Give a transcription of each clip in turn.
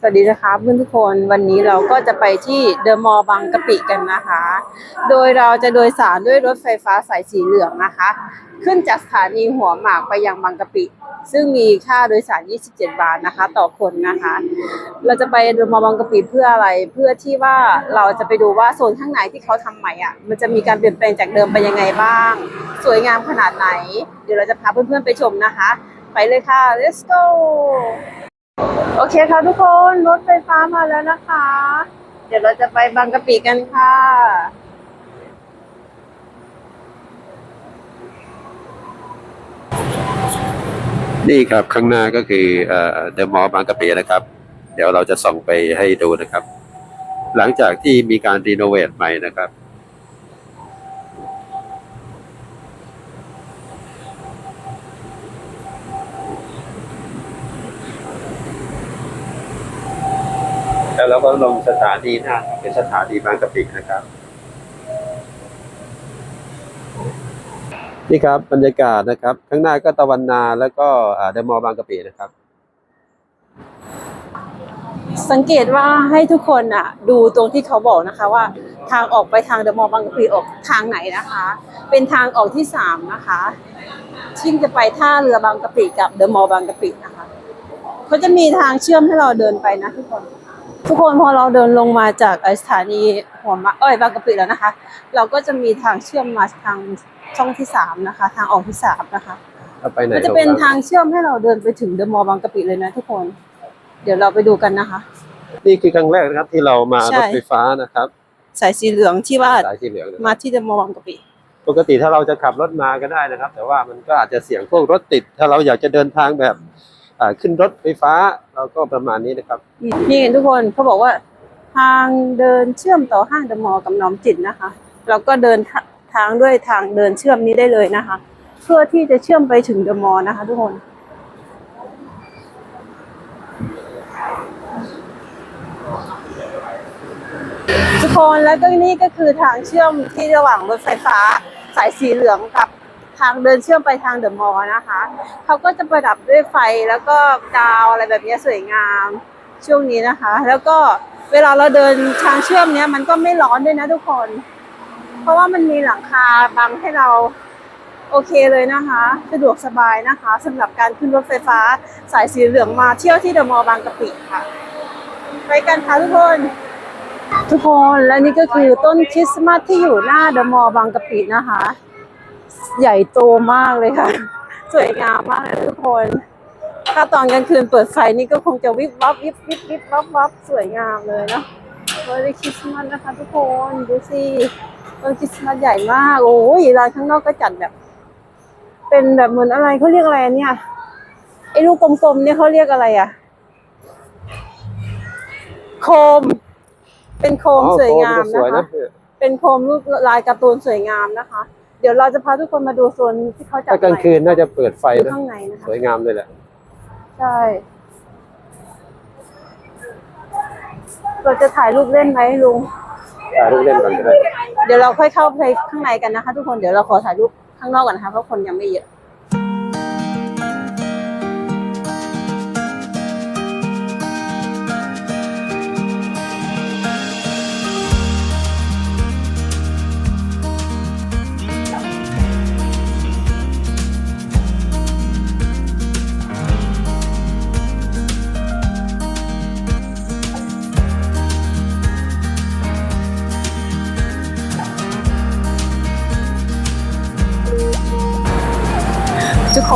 สวัสดีนะคะเพื่อนทุกคนวันนี้เราก็จะไปที่เดอะมอลล์บางกะปิกันนะคะ โดยเราจะโดยสารด้วยรถไฟฟ้าสายสีเหลืองนะคะ ขึ้นจากสถานีหัวหมากไปยังบางกะปิ ซึ่งมีค่าโดยสาร 27 บาทนะคะ ต่อคนนะคะ เราจะไปเดอะมอลล์บางกะปิเพื่ออะไรเพื่อที่ว่าเราจะไปดูว่าโซนข้างในที่เขาทำใหม่อะมันจะมีการเปลี่ยนแปลงจากเดิมไปยังไงบ้าง สวยงามขนาดไหน เดี๋ยวเราจะพาเพื่อนๆไปชมนะคะ ไปเลยค่ะ let's go โอเคค่ะทุกคนรถไฟฟ้ามาแล้วนะคะ เดี๋ยวเราจะไปบางกะปิกันค่ะนี่ครับข้างหน้าก็คือเอ่อเดอะมอลล์บางกะปินะครับ เดี๋ยวเราจะส่องไปให้ดูนะครับ หลังจากที่มีการรีโนเวทใหม่นะครับ แล้วเราก็ลงสถานีหน้าเป็นสถานีบางกะปินะครับ นี่ครับบรรยากาศนะครับ ข้างหน้าก็ตะวันนาแล้วก็เดอะมอลล์บางกะปินะครับ สังเกตว่าให้ทุกคนอะ ดูตรงที่เขาบอกนะคะว่า ทางออกไปทางเดอะมอลล์บางกะปิออกทางไหนนะคะ เป็นทางออกที่สามนะคะที่จะไปท่าเรือบางกะปิกับเดอะมอลล์บางกะปินะคะเขาจะมีทางเชื่อมให้เราเดินไปนะทุกคน ทุกคนพอเราเดินลงมาจากไอ้สถานีหัวมะเอ้ยบางกะปิแล้วนะคะ เราก็จะมีทางเชื่อมมาทางช่องที่สามนะคะ ทางออกที่สามนะคะเอาไปไหนมันจะเป็นครับทางเชื่อมให้เราเดินไปถึงเดอะมอลล์บางกะปิเลยนะทุกคน เดี๋ยวเราไปดูกันนะคะ นี่คือครั้งแรกนะครับที่เรามาใช่รถไฟฟ้านะครับ สายสีเหลืองที่ว่าสายสีเหลืองนะครับมาที่เดอะมอลล์บางกะปิปกติถ้าเราจะขับรถมาก็ได้นะครับ แต่ว่ามันก็อาจจะเสี่ยงพวกรถติด ถ้าเราอยากจะเดินทางแบบอ่า ขึ้นรถไฟฟ้าเราก็ประมาณนี้นะครับ นี่ทุกคนเขาบอกว่าทางเดินเชื่อมต่อห้างเดอะมอลล์กับน้อมจิตนะคะ เราก็เดินทางด้วยทางเดินเชื่อมนี้ได้เลยนะคะ เพื่อที่จะเชื่อมไปถึงเดอะมอลล์นะคะ ทุกคนทุกคนแล้วก็นี่ก็คือทางเชื่อมที่ระหว่างรถไฟฟ้าสายสีเหลืองกับ ทางเดินเชื่อมไปทางเดอะมอลล์นะคะเขาก็จะประดับด้วยไฟแล้วก็ดาวอะไรแบบนี้สวยงามช่วงนี้นะคะ แล้วก็เวลาเราเดินทางเชื่อมเนี้ยมันก็ไม่ร้อนด้วยนะทุกคน เพราะว่ามันมีหลังคาบังให้เราโอเคเลยนะคะ สะดวกสบายนะคะสำหรับการขึ้นรถไฟฟ้าสายสีเหลืองมาเที่ยวที่เดอะมอลล์บางกะปิค่ะ ไปกันค่ะทุกคน ทุกคนและนี่ก็คือต้นคริสต์มาสที่อยู่หน้าเดอะมอลล์บางกะปินะคะ ใหญ่โตมากเลยค่ะ สวยงามมากเลยทุกคน ถ้าตอนกลางคืนเปิดไฟนี่ก็คงจะวิบวับวิบวิบวิบวับวับสวยงามเลยเนาะวันคริสต์มาสนะคะทุกคนดูสิต้นคริสต์มาสใหญ่มาก โอ้ยร้านข้างนอกก็จัดแบบ เป็นแบบเหมือนอะไรเขาเรียกอะไรเนี่ยไอ้ลูกกลมๆเนี่ยเขาเรียกอะไรอะโคม เป็นโคมอ๋อสวยงามโคก็สวยนะคะเป็นโคมรูปลายการ์ตูนสวยงามนะคะ เดี๋ยวเราจะพาทุกคนมาดูโซนที่เขาจัดถ้ากลางคืนน่าจะเปิดไฟอยู่นะข้างในนะคะสวยงามเลยแหละ ใช่ เราจะถ่ายรูปเล่นไหมลุง ถ่ายรูปเล่นก่อนก็ได้ เดี๋ยวเราค่อยเข้าไปข้างในกันนะคะ ทุกคน เดี๋ยวเราขอถ่ายรูปข้างนอกก่อนนะคะเพราะคนยังไม่เยอะ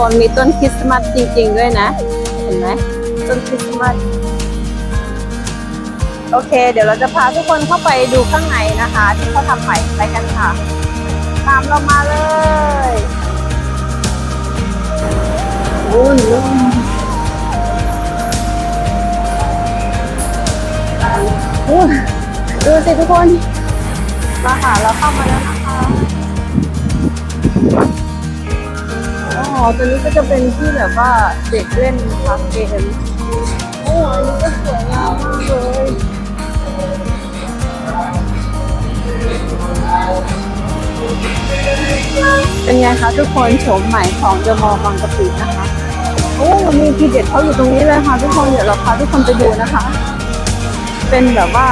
นมีต้นคริสต์มาสจริง ๆ ด้วยนะ เห็นไหมต้นคริสต์มาสโอเค เดี๋ยวเราจะพาทุกคนเข้าไปดูข้างในนะคะ ที่เขาทำใหม่ไปกันค่ะ ตามเรามาเลยโอ้ยลุงโอ้ยดูสิทุกคนมาค่ะเราเข้ามาแล้วนะคะ อ๋อตัวนี้ก็จะเป็นที่แบบว่าเด็กเล่นพักเกมโอ้อันนี้ก็สวยงามมากเลยเป็นไงคะทุกคนโฉมใหม่ของเดอะมอลล์บางกะปินะคะ โอ้มีทีเด็ดเขาอยู่ตรงนี้เลยค่ะทุกคนเดี๋ยวเราพาทุกคนไปดูนะคะ เป็นแบบว่า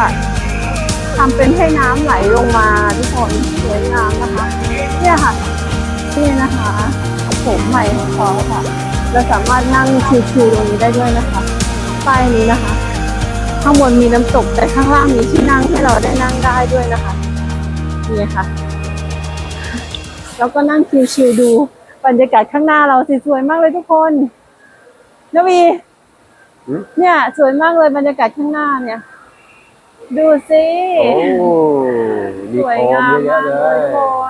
ทำเป็นให้น้ำไหลลงมาทุกคนสวยงามนะคะ เนี่ยค่ะนี่นะคะ โฉมใหม่ของเขาค่ะเราสามารถนั่งชิวๆตรงนี้ได้ด้วยนะคะป้ายนี้นะคะ ข้างบนมีน้ำตกแต่ข้างล่างมีที่นั่งให้เราได้นั่งได้ด้วยนะคะนี่ค่ะ แล้วก็นั่งชิวๆดูบรรยากาศข้างหน้าเราสิสวยมากเลยทุกคนนวีหืมเนี่ย สวยมากเลยบรรยากาศข้างหน้าเนี่ย ดูสิโอ้มีสวยโคมงามเยมาอะกๆเลเลยยทุกคน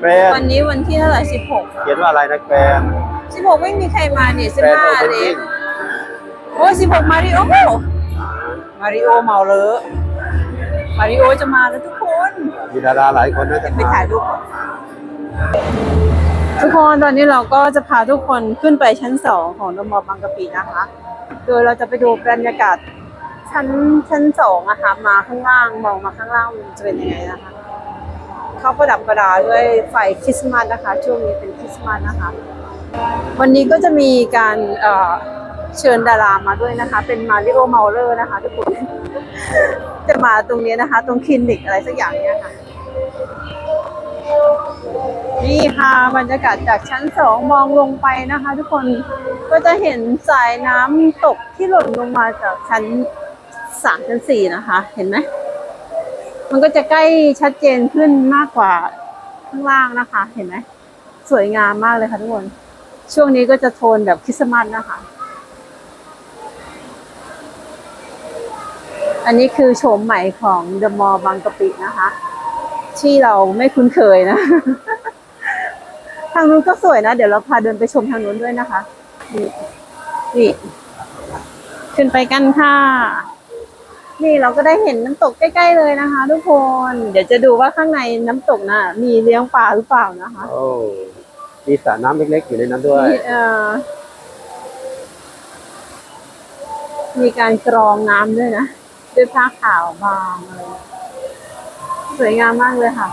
แฟนวันนี้วันที่เท่าไหร่สิบหกเขียนว่าอะไรนะแฟนสิบหกไม่มีใครมานี่สิบแฟนห้าโอเพนเอติ้งงโอ้สิบหกมาริโอมาริโอเมาเลอะมาริโอจะมาแล้วทุกคนมีดาราหลายคนนะจะไปมาถ่ายรูปก่อนทุกคนตอนนี้เราก็จะพาทุกคนขึ้นไปชั้นสองของโดมอลล์บางกะปินะคะ โดยเราจะไปดูบรรยากาศชั้นชั้นสองอะค่ะมาข้างล่างมองมาข้างล่างมันจะเป็นยังไงนะคะ เขาประดับประดาด้วยไฟคริสต์มาสนะคะ ช่วงนี้เป็นคริสต์มาสนะคะ วันนี้ก็จะมีการเชิญดารามาด้วยนะคะ เป็นมาริโอเมาเลอร์นะคะทุกคน จะมาตรงนี้นะคะ ตรงคลินิกอะไรสักอย่างเนี้ยค่ะ นี่ค่ะบรรยากาศจากชั้นสองมองลงไปนะคะ ทุกคนก็จะเห็นสายน้ำตกที่หล่นลงมาจากชั้นสามชั้นสี่นะคะ เห็นไหม มันก็จะใกล้ชัดเจนขึ้นมากกว่าข้างล่างนะคะ เห็นไหมสวยงามมากเลยค่ะทุกคน ช่วงนี้ก็จะโทนแบบคริสต์มาสนะคะ อันนี้คือโฉมใหม่ของเดอะมอลล์บางกะปินะคะ ที่เราไม่คุ้นเคยนะ ทางนู้นก็สวยนะ เดี๋ยวเราพาเดินไปชมทางนู้นด้วยนะคะ นี่นี่ขึ้นไปกันค่ะ นี่เราก็ได้เห็นน้ำตกใกล้ ๆ เลยนะคะ ทุกคน เดี๋ยวจะดูว่าข้างในน้ำตกน่ะ มีเลี้ยงปลาหรือเปล่านะคะ โอ้มีสระน้ำเล็กๆอยู่ในนั้นด้วย มีเอ่อมีการกรองน้ำด้วยนะ ด้วยผ้าขาวบางอะไรสวยงามมากเลยค่ะ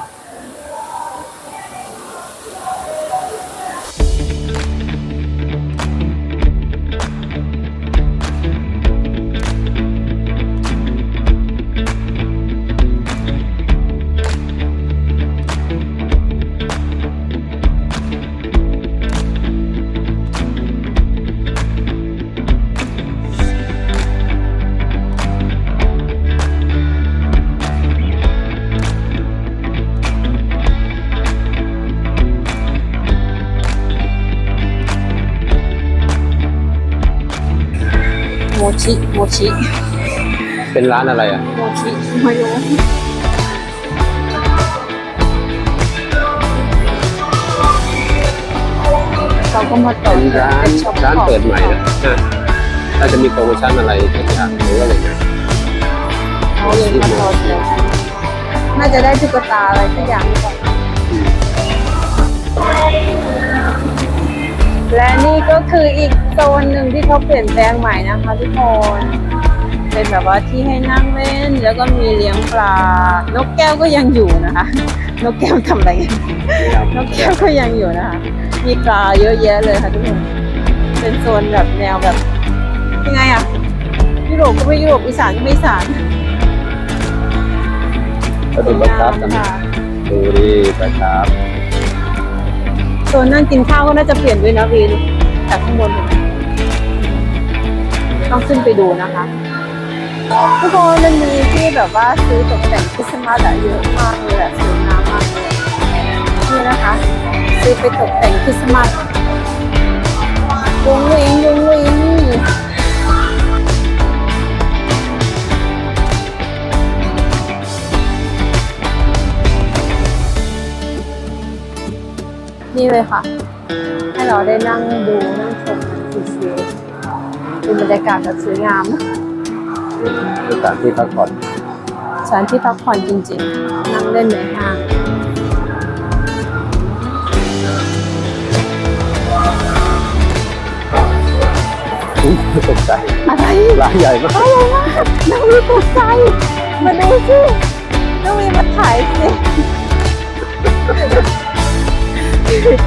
ชิโมชิเป็นร้านอะไรอะ โมชิไม่รู้เราก็มาต่อเป็นร้านช็อปร้านของเปิดใหม่นะนะน่าจะมีโปรโมชั่นอะไรสักอย่างหรือว่าอะไรเงี้ยเขาเลยมาต่อแถวน่าจะได้ตุ๊กตาอะไรสักอย่างหรือเปล่า และนี่ก็คืออีกโซนหนึ่งที่เขาเปลี่ยนแปลงใหม่นะคะทุกคนเป็นแบบว่าที่ให้นั่งเล่น แล้วก็มีเลี้ยงปลานกแก้วก็ยังอยู่นะคะ นกแก้วทำอะไรกันนกแก้วก็ยังอยู่นะคะ มีปลาเยอะแยะเลยค่ะทุกคนเป็นโซนแบบแนวแบบยังไงอะยุโรปก็ไม่ยุโรปอีสานก็ไม่อีสานก็ดูบังคับกันค่ะดูดิบังคับ โซนนั่งกินข้าวก็น่าจะเปลี่ยนด้วยนะวินจากข้างบนเห็นไหมต้องขึ้นไปดูนะคะ ทุกคนมันมีที่แบบว่าซื้อตกแต่งคริสต์มาสอะเยอะมากเลยอะสวยงามมากเลยนี่นะคะ ซื้อไปตกแต่งคริสต์มาสยุงวิงเวงวง นี่เลยค่ะ ให้เราได้นั่งดูนั่งชมชิวๆเป็นบรรยากาศแบบสวยงามนะสถานที่พักผ่อนสถานที่พักผ่อนจริงๆ นั่งเล่นในห้างอุ๊ยตกใจอะไรร้านใหญ่มากอะไรวะน้องวีตกใจมาดูสิน้องวีมาถ่าย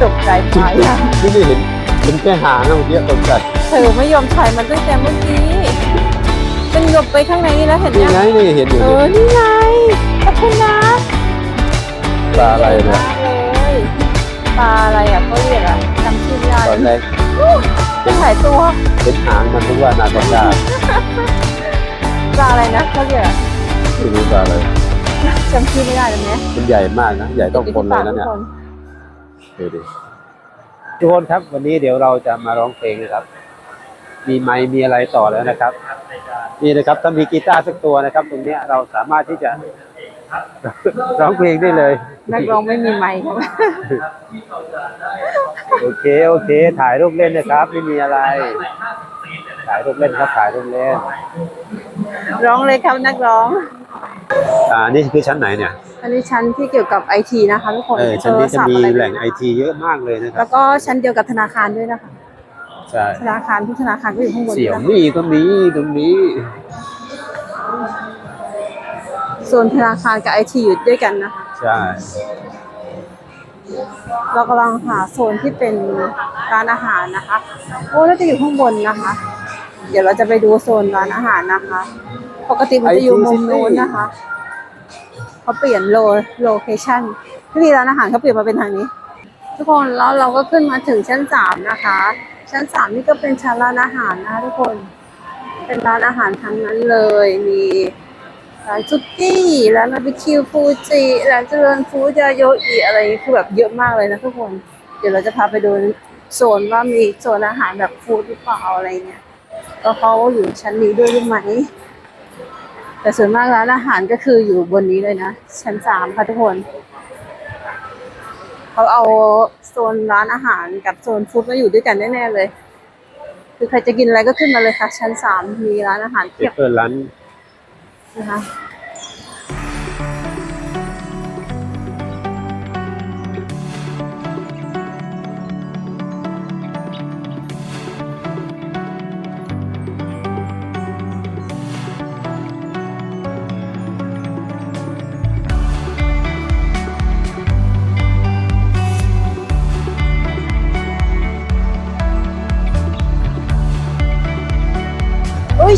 ตกใจไปอะนี่นี่เห็นเป็นแค่หางนะเมื่อกี้ตกใจเธอไม่ยอมถ่ายมันตั้งแต่เมื่อกี้เป็นหลบไปข้างในนี่แล้วเห็นนี่ยังไงนี่เห็นอยู่เอนี่อนี่ไงขอบคุณนะปลาอะไรเนี่ยมากเลยปลาอะไรอะเขาเรียกอะจำชื่อไม่ได้ตอนแรกเป็นหลายตัวเป็นหางมันนึกว่านาตาชาปลาอะไรนะเขาเรียกอะไม่รู้ปลาอะไรจำชื่อไม่ได้เลยไหมมันใหญ่มากนะ ใหญ่ต้องคนเลยนะเนี่ยทุก ดูดิทุกคนครับวันนี้เดี๋ยวเราจะมาร้องเพลงนะครับ มีไมค์มีอะไรต่อแล้วนะครับนี่นะครับถ้ามีกีตาร์สักตัวนะครับ ตรงเนี้ยเราสามารถที่จะ ร้องเพลงได้เลย นักร้องไม่มีไมค์ครับโอเคโอเค ถ่ายรูปเล่นนะครับ ไม่มีอะไร ถ่ายรูปเล่นครับถ่ายรูปเล่น ร้องเลยครับนักร้อง อ่านี่คือชั้นไหนเนี่ย อันนี้ชั้นที่เกี่ยวกับไอทีนะคะทุกคนเออชั้นนี้จะมีโทรศัพท์อรแหล่งไอทีเยอะมากเลยนะครัแล้บ วก็ชั้นเดียวกับธนาคารด้วยนะคะ ใช่ ธนาคารทุกธนาคารก็อยู่ข้างบนเสี่ยวนะคะมี่ก็มีตรงนี้โซนธนาคารกับไอทีอยู่ด้วยกันนะคะ ใช่ เรากำลังหาโซนที่เป็นร้านอาหารนะคะ โอ้น่าจะอยู่ข้างบนนะคะ เดี๋ยวเราจะไปดูโซนร้านอาหารนะคะ ปกติมันจะอยู่มุมนู้นนะคะเขาเปลี่ยนโลโลเคชั่นที่ร้านอาหารเขาเปลี่ยนมาเป็นทางนี้ ทุกคนแล้วเราก็ขึ้นมาถึงชั้นสามนะคะ ชั้นสามนี่ก็เป็นชั้นร้านอาหารนะคะทุกคน เป็นร้านอาหารทั้งนั้นเลย มีร้านซุกี้ร้านบาร์บีคิวฟูจิร้านเจริญฟู้ดยาโยอิอะไรคือแบบเยอะมากเลยนะทุกคน เดี๋ยวเราจะพาไปดูโซนว่ามีโซนอาหารแบบฟู้ดหรือเปล่าอะไรเงี้ย ก็เขาอยู่ชั้นนี้ด้วยหรือไหมแต่ส่วนมากร้านอาหารก็คืออยู่บนนี้เลยนะ ชั้นสามค่ะทุกคน เขาเอาโซนร้านอาหารกับโซนฟู้ดมาอยู่ด้วยกันแน่ๆเลย คือใครจะกินอะไรก็ขึ้นมาเลยค่ะ ชั้นสามมีร้านอาหารเพียบเปิดร้านนะคะ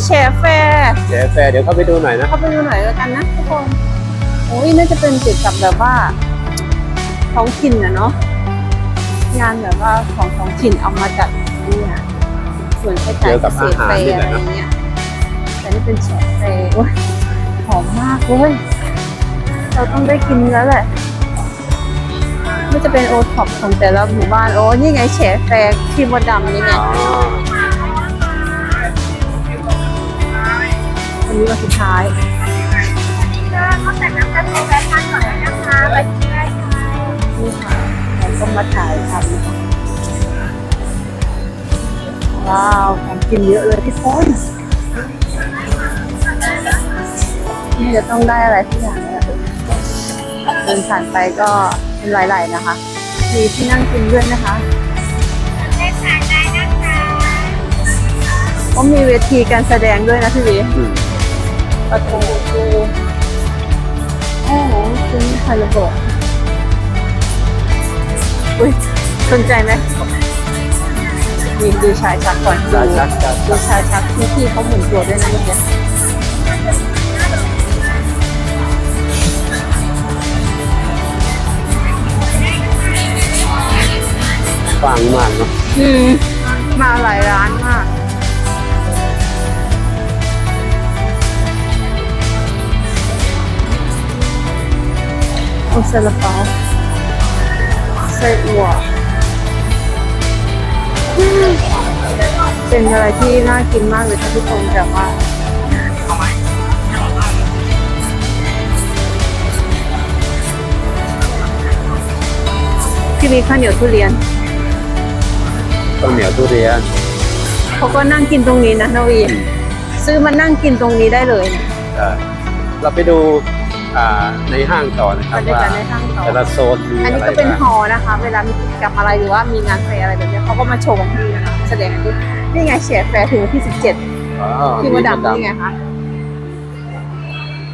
แชร์แฟร์เดี๋ยวแฟร์เดี๋ยวเข้าไปดูหน่อยนะ เข้าไปดูหน่อยแล้วกันนะทุกคนโอ้ยน่าจะเป็นเกี่ยวกับแบบว่าท้องถิ่นนะเนาะงานแบบว่าของท้องถิ่นเอามาจัดเนี่ยส่วนคล้ายๆเกี่ยวกับอาหารเกษตนี่แฟแหละอะไรเนอะ เงี้ยแต่นี่เป็นแชร์แฟร์โอ้ยหอมมากเว้ยเราต้องได้กินแล้วแหละไม่จะเป็นโอท็อปของแต่ละหมู่บ้านโอ้นี่ไงแฉแฟร์ที่มดดำนี่ไง อ๋อ วันนี้วันสุดท้ายเขาแต่น้ำกะทิแวะทานก่อนนะคะไปที่ได้ค่ะนี่ค่ะเราก็มาถ่ายทำนะคะว้าวของกินเยอะเลยพี่พ้นนี่จะต้องได้อะไรทุกอย่างเลยอะเดินผ่านไปก็เป็นหลายๆนะคะ มีที่นั่งกินด้วยนะคะเล่นทานได้นะคะก็มีเวทีการแสดงด้วยนะพี่วีอืม ประตูดูโอ้โหซื้อคาราโบะอุ้ยสนใจไหมมีดูชายชักก่อนดูชายชักชายชักดูชายชักที่พี่เขาหมุนตัวด้วยนะเมื่อกี้ฟังมากเนาะอืมมาหลายร้าน โอซาลาเปาไส้อั่วอืมเป็นอะไรที่น่ากินมากเลยค่ะทุกคนแต่ว่าพี่มีข้าวเหนียวทุเรียนต้องเหนียวทุเรียนเขาก็นั่งกินตรงนี้นะนาวีซื้อมานั่งกินตรงนี้ได้เลยนะใช่เราไปดู อ่าในห้างต่อนะคบรัรบรยาว่ากาศในห้างต่อ แต่ละโซนมีอันอะนี้ไรก็เป็นบ้างฮอลล์นะคะ เวลามีกิจกรรมอะไรหรือว่ามีงานแฟร์อะไรแบบเนี้ยเขาก็มาโชว์กันที่นะคะแสดงกันด้วยนี่ไงเชียร์แฟร์ถึงวันที่ 17อ๋อที่มดดำนี่ไงคะ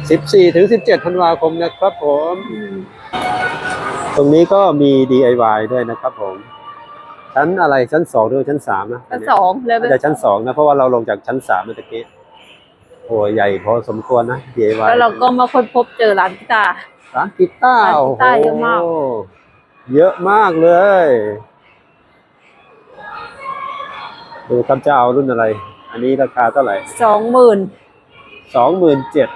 สิบสี่ถึงสิบเจ็ดธันวาคมนะครับผมอืมตรงนี้ก็มี DIY ด้วยนะครับผม ชั้นอะไรชั้นสองหรือชั้นสามนะชั้นสองเลยน่าจะชั้นสองนะเพราะว่าเราลงจากชั้นสามเมื่อกี้ โอ้ใหญ่พอสมควรนะ DIY แล้วเราก็มาค้นพบเจอร้านกีตาร์ ร้านกีตาร์ร้านกีตาร์เยอะมาก โโหเยอะมากเลยดูครับจะเอารุ่นอะไร อันนี้ราคาเท่าไหร่สองหมื่นสองหมื่นเจ็ด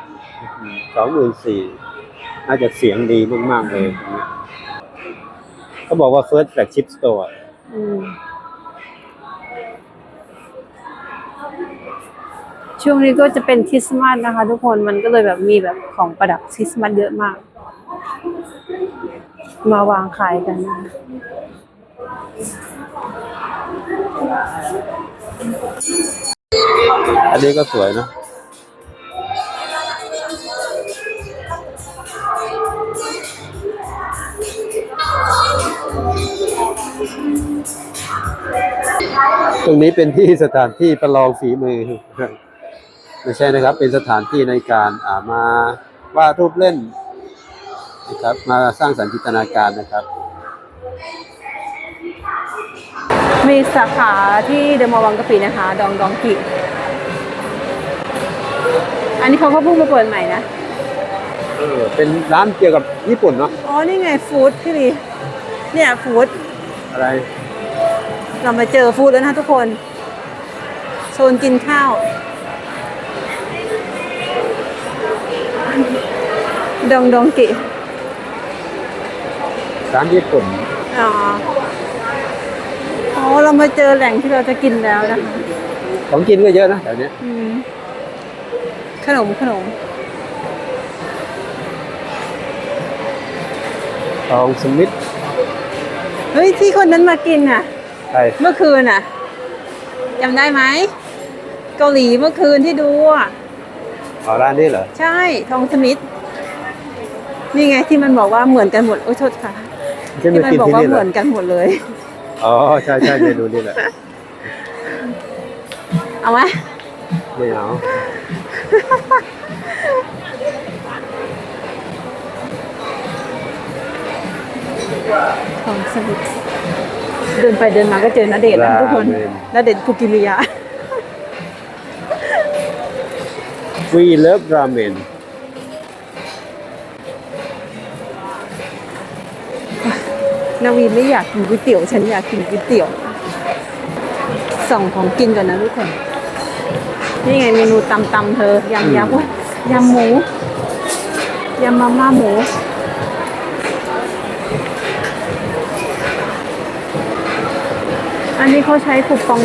สองหมื่นสี่น่าจะเสียงดีมากๆเลยตรงนี้เขาบอกว่า first flagship store ช่วงนี้ก็จะเป็นคริสต์มาสนะคะ ทุกคนมันก็เลยแบบมีแบบของประดับคริสต์มาสเยอะมาก มาวางขายกันนะอันนี้ก็สวยนะตรงนี้เป็นที่สถานที่ประลองฝีมือ ไม่ใช่นะครับ เป็นสถานที่ในการอ่ามาวาดรูปเล่นนะครับมาสร้างสรรค์จินตนาการนะครับ มีสาขาที่เดอะมอลล์วังกะปินะคะ ดองดองกิอันนี้เขาก็เพิ่งมาเปิดใหม่นะเออเป็นร้านเกี่ยวกับญี่ปุ่นเนาะอ๋อนี่ไงฟู้ดพี่ลีเนี่ยฟู้ดอะไร เรามาเจอฟู้ดแล้วนะทุกคน โซนกินข้าว ดองดองกิร้านญี่ปุ่นอ๋ออ๋อเรามาเจอแหล่งที่เราจะกินแล้วนะคะของกินก็เยอะนะแถวเนี้ยอืมขนมขนมทองสมิธเฮ้ยที่คนนั้นมากินน่ะ ใช่เมื่อคืนน่ะจำได้ไหมเกาหลีเมื่อคืนที่ดูอะ อ๋อร้านนี้เหรอ ใช่ทองสมิธนี่ไงที่มันบอกว่าเหมือนกันหมดโอ้ยโทษค่ะที่ที่มามันกินบอกที่ว่านี่เหเหรมืออนกันหมดเลยอ๋อใช่ใช่เมนูนี่แหละเอาไหมไม่เอาทองสมิธเดินไปเดินมาก็เจอนาเดชน์นะทุกคนนาเดชน์คุกิริยะวีเลิฟรา เมนนาวีไม่อยากกินก๋วยเตี๋ยว ฉันอยากกินก๋วยเตี๋ยว ส่องของกินก่อนนะทุกคน นี่ไงเมนูตำตำๆเธอยำยำอุ๊ยยำหมูยำมาม่าหมูอันนี้เขาใช้คูปอง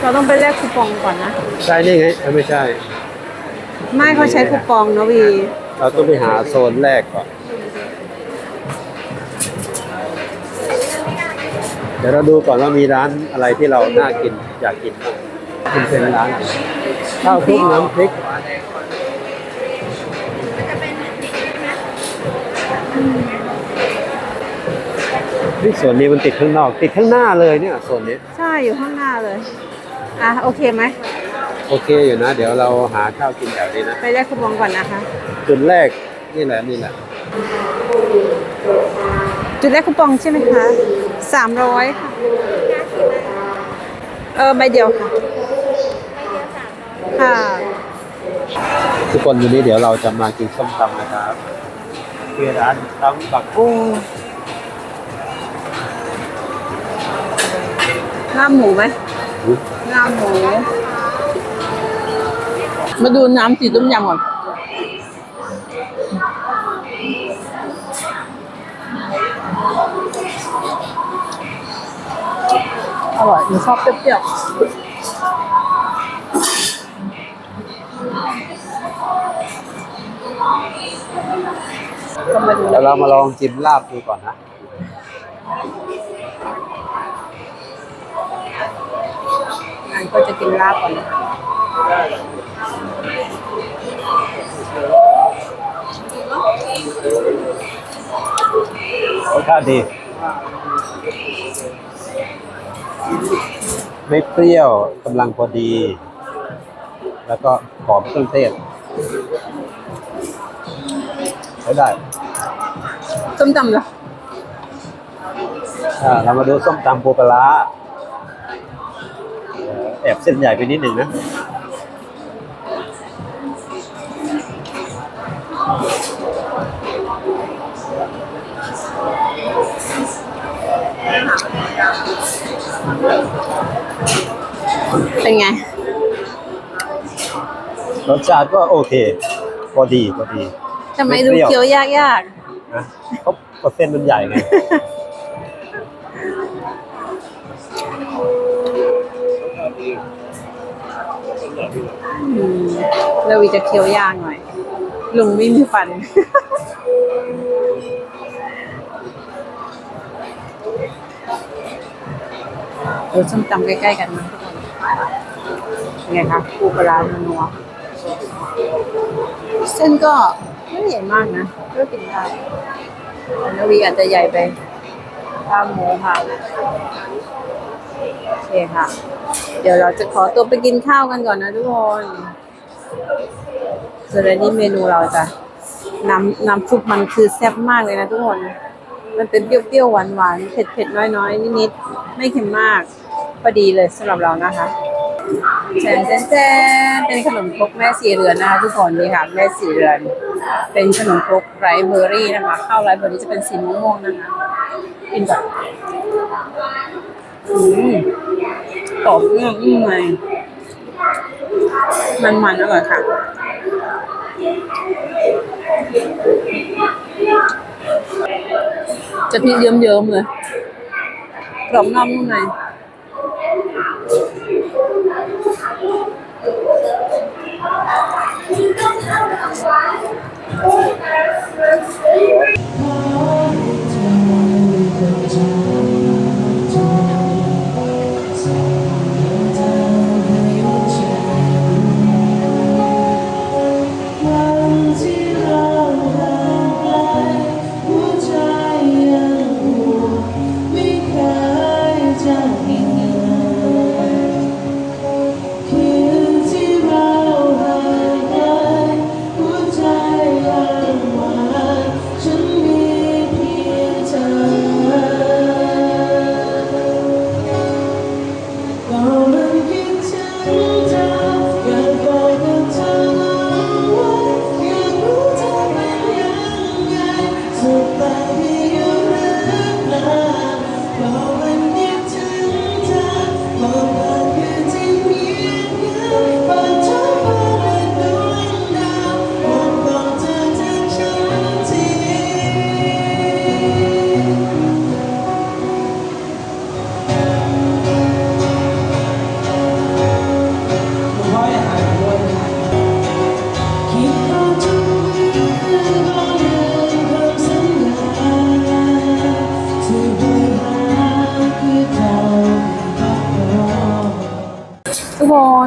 เราต้องไปแลกคูปองก่อนนะ ใช่นี่ไงเอ้ยไม่ใช่ ไม่เขาใช้คูปองนะวี เราต้องไปหาโซนแรกก่อน เดี๋ยวเราดูก่อนว่ามีร้านอะไรที่เราน่ากินอยากกินบ้างคุณเป็นร้านอะไรข้าวคลุกน้ำพริกนี่ส่วนนี้มันติดข้างนอก ติดข้างหน้าเลยเนี่ยส่วนนี้ ใช่อยู่ข้างหน้าเลย อะ โอเคไหม โอเคอยู่นะ เดี๋ยวเราหาข้าวกินแถวนี้นะ ไปแลกคูปองก่อนนะคะ จุดแรกนี่แหละนี่แหละจุดแรกคูปองใช่ไหมคะสามร้อยค่ะ เออใบเดียวค่ะ ค่ะ ทุกคนวันนี้เดี๋ยวเราจะมากินส้มตำนะครับที่ร้านตำบักกุ้งลาบหมูไหมลาบหมู มาดูน้ำสีต้มยำก่อนอร่อยหนูชอบเปรี้ยวๆก็มาดูเดี๋ยวเรามาลองจิ้มลาบดูก่อนนะอันก็จะกินลาบก่อนนะคะ รสชาติดี ไม่เปรี้ยวกำลังพอดี แล้วก็หอมเครื่องเทศใช้ได้ ส้มตำเหรออ่าเรามาดูส้มตำปูปลาร้าแอบเส้นใหญ่ไปนิดหนึ่งนะ เป็นไง รสชาติก็โอเคพอดีพอดีทำไมดูเคี้ยวยากยากนะเพราะเพราะเส้นมันใหญ่ไงๆอืมเราวีจะเคี้ยวยากหน่อย ลุงไม่มีฟันเออส้มตำใกล้ๆกันนะทุกคนเป็น ไงคะปูปลาร้านัวเส้นก็ไม่ใหญ่มากนะก็กินได้นาวีอาจจะใหญ่ไปข้าวหมูค่ะโอเคค่ะ เดี๋ยวเราจะขอตัวไปกินข้าวกันก่อนนะทุกคนส่วนอันนี้เมนูเราจะน้ำน้ำซุปมันคือแซ่บมากเลยนะทุกคน มันเป็นเปรี้ยวๆหวานๆเผ็ดๆน้อยๆนิดๆไม่เค็มมากพอดีเลยสำหรับเรานะคะ แจนแจนแจนเป็นขนมครกแม่สีเรือนนะคะทุกคนนี่ค่ะแม่สีเรือน เป็นขนมครกไรเบอร์รี่นะคะข้าวไรเบอร์รี่จะเป็นสีม่วงๆนะคะกินแบบอืมกรอบนอกนุ่มในมันอร่อยค่ะจะพริกเยิ้มๆเลยกรอบนอกนุ่มใน one. Oh, that's, that's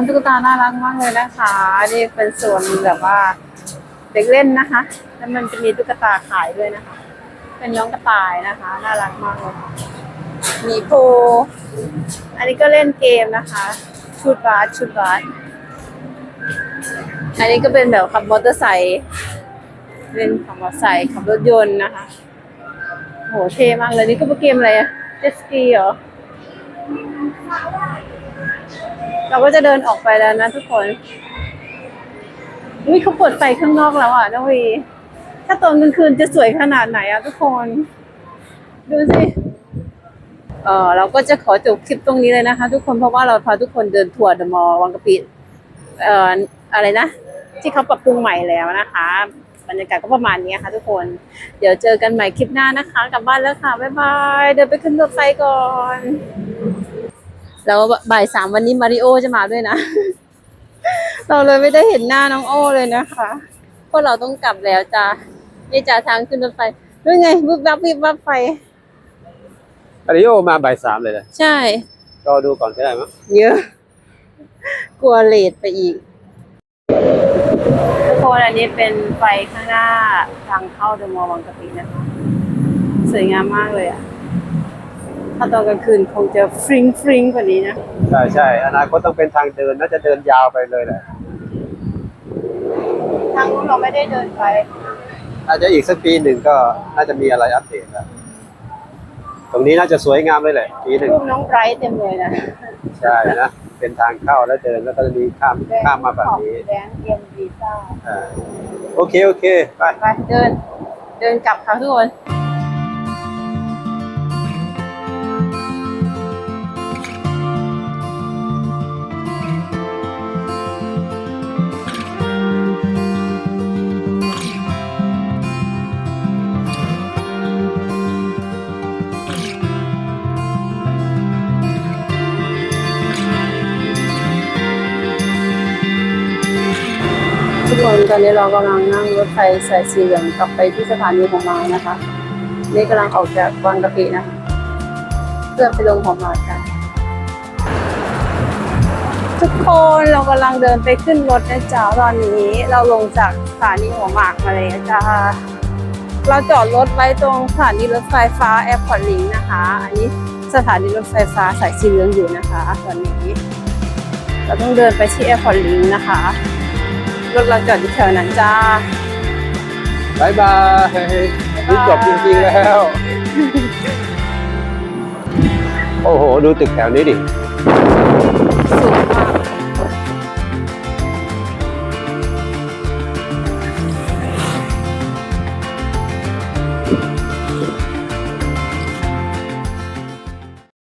ตุ๊กตาน่ารักมากเลยนะคะนี่เป็นส่วนแบบว่าเด็กเล่นนะคะ แล้วมันจะมีตุ๊กตาขายด้วยนะคะ เป็นน้องกระต่ายนะคะ น่ารักมากเลยมีโพอันนี้ก็เล่นเกมนะคะ ชุดบาสชุดบาสอันนี้ก็เป็นแบบขับมอเตอร์ไซค์เล่นขับมอเตอร์ไซค์ขับรถยนต์นะคะโหเท่มากเลยนี่ก็เป็นเกมอะไรอะเจสกีเหรอ เราก็จะเดินออกไปแล้วนะทุกคนนี่เขาเปิดไฟข้างนอกแล้วอะน้องวีถ้าตอนกลางคืนจะสวยขนาดไหนอะทุกคน ดูสิเออเราก็จะขอจบคลิปตรงนี้เลยนะคะ ทุกคนเพราะว่าเราพาทุกคนเดินทัวร์เดอะมอลล์วังกะปิเอ่ออะไรนะ ที่เขาปรับปรุงใหม่แล้วนะคะบรรยากาศก็ประมาณนี้ค่ะทุกคน เดี๋ยวเจอกันใหม่คลิปหน้านะคะ กลับบ้านแล้วค่ะ บ๊ายบาย เดินไปขึ้นรถไฟก่อน แล้วบ่ายสามวันนี้มาริโอจะมาด้วยนะ เราเลยไม่ได้เห็นหน้าน้องโอเลยนะคะเพราะเราต้องกลับแล้วจ้านี่จ้าทางขึ้นรถไฟด้วยไงวิบวับวิบวับไฟอาริโอมาบ่ายสามเลยเลยใช่ รอดูก่อนก็ได้มั้งเยอะ กลัวเลทไปอีกทุกคนอันนี้เป็นไฟข้างหน้าทางเข้าเดอะมอลล์วังกะปินะคะ สวยงามมากเลยอะ ถ้าตอนกลางคืนคงจะฟริ้งฟริ้งกว่านี้นะ ใช่ใช่อนาคตต้องเป็นทางเดินน่าจะเดินยาวไปเลยแหละทางนู้นเราไม่ได้เดินไป อาจจะอีกสักปีหนึ่งก็น่าจะมีอะไรอัปเดตแล้วตรงนี้น่าจะสวยงามเลยแหละทีหนึ่งรูปน้องไบรท์เต็มเลยนะใช่นะเป็นทางเข้าแล้วเดินแล้วก็จะมีข้ามข้ามมาแบบนี้แบงค์เอ็มวีซ่าอ่าโอเคโอเคไปไปเดิน เดินกลับค่ะทุกคน ตอนนี้เรากำลังนั่งรถไฟสายสีเหลืองกลับไปที่สถานีของเรานะคะ นี่กำลังออกจากบางกะปินะคะ เพื่อไปลงของเรากันทุกคนเรากำลังเดินไปขึ้นรถนะจ๊ะตอนนี้เราลงจากสถานีหัวหมากมาเลยนะจ๊ะเราจอดรถไว้ตรงสถานีรถไฟฟ้าแอร์พอร์ตลิงนะคะ อันนี้สถานีรถไฟฟ้าสายสีเหลืองอยู่นะคะตอนนี้ เราต้องเดินไปที่แอร์พอร์ตลิงนะคะ รถเราจอดอยู่แถวนั้นจ้าบายบายนี่จบจริงๆแล้ว โอ้โห ดูตึกแถวนี้ดิสูงมาก